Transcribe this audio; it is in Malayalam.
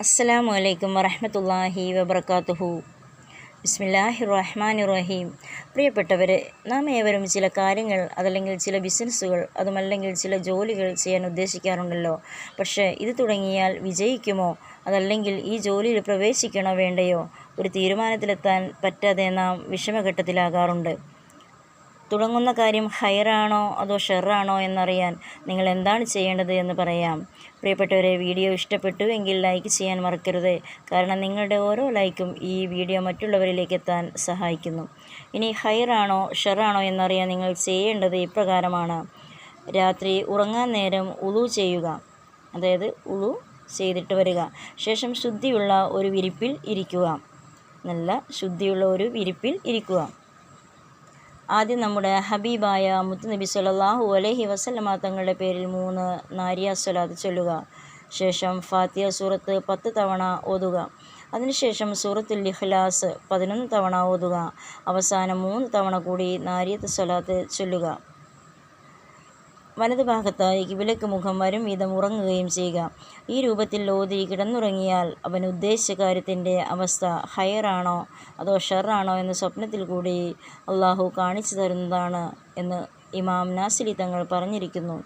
അസ്സലാമു അലൈക്കും വറഹ്മത്തുള്ളാഹി വബർക്കാത്തുഹു ബിസ്മില്ലാഹി റഹ്മാൻ റഹീം പ്രിയപ്പെട്ടവരെ നാം ഏവരും ചില കാര്യങ്ങൾ അതല്ലെങ്കിൽ ചില ബിസിനസ്സുകൾ അതുമല്ലെങ്കിൽ ചില ജോലികൾ ചെയ്യാൻ ഉദ്ദേശിക്കാറുണ്ടല്ലോ. പക്ഷേ ഇത് തുടങ്ങിയാൽ വിജയിക്കുമോ? അതല്ലെങ്കിൽ ഈ ജോലിയിൽ പ്രവേശിക്കണോ വേണ്ടയോ? ഒരു തീരുമാനത്തിലെത്താൻ പറ്റാതെ നാം വിഷമഘട്ടത്തിലാകാറുണ്ട്. തുടങ്ങുന്ന കാര്യം ഹയറാണോ അതോ ഷെറാണോ എന്നറിയാൻ നിങ്ങൾ എന്താണ് ചെയ്യേണ്ടത് എന്ന് പറയാം. പ്രിയപ്പെട്ടവരെ വീഡിയോ ഇഷ്ടപ്പെട്ടു എങ്കിൽ ലൈക്ക് ചെയ്യാൻ മറക്കരുത്. കാരണം നിങ്ങളുടെ ഓരോ ലൈക്കും ഈ വീഡിയോ മറ്റുള്ളവരിലേക്ക് എത്താൻ സഹായിക്കുന്നു. ഇനി ഹയറാണോ ഷെറാണോ എന്നറിയാൻ നിങ്ങൾ ചെയ്യേണ്ടത് ഇപ്രകാരമാണ്. രാത്രി ഉറങ്ങാൻ നേരം ഉളു ചെയ്യുക. അതായത് ഉളു ചെയ്തിട്ട് വരിക. ശേഷം ശുദ്ധിയുള്ള ഒരു വിരിപ്പിൽ ഇരിക്കുക. നല്ല ശുദ്ധിയുള്ള ഒരു വിരിപ്പിൽ ഇരിക്കുക. ആദ്യം നമ്മുടെ ഹബീബായ മുത്തുനബി സല്ലല്ലാഹു അലഹി വസല്ലമ തങ്ങളുടെ പേരിൽ മൂന്ന് നാരിയ സ്വലാത്ത് ചൊല്ലുക. ശേഷം ഫാത്തിയ സൂറത്ത് പത്ത് തവണ ഓതുക. അതിനുശേഷം സൂറത്തുൽ ഇഖ്ലാസ് പതിനൊന്ന് തവണ ഓതുക. അവസാനം മൂന്ന് തവണ കൂടി നാരിയത്ത് സ്വലാത്ത് ചൊല്ലുക. വലതു ഭാഗത്തായി വിലക്ക് മുഖം വരും വീതം ഉറങ്ങുകയും ചെയ്യുക. ഈ രൂപത്തിൽ ഓതി കിടന്നുറങ്ങിയാൽ അവൻ ഉദ്ദേശിച്ച കാര്യത്തിന്റെ അവസ്ഥ ഹയറാണോ അതോ ഷെറാണോ എന്ന സ്വപ്നത്തിൽ കൂടി അള്ളാഹു കാണിച്ചു തരുന്നതാണ് എന്ന് ഇമാം നാസിലി തങ്ങൾ പറഞ്ഞിരിക്കുന്നു.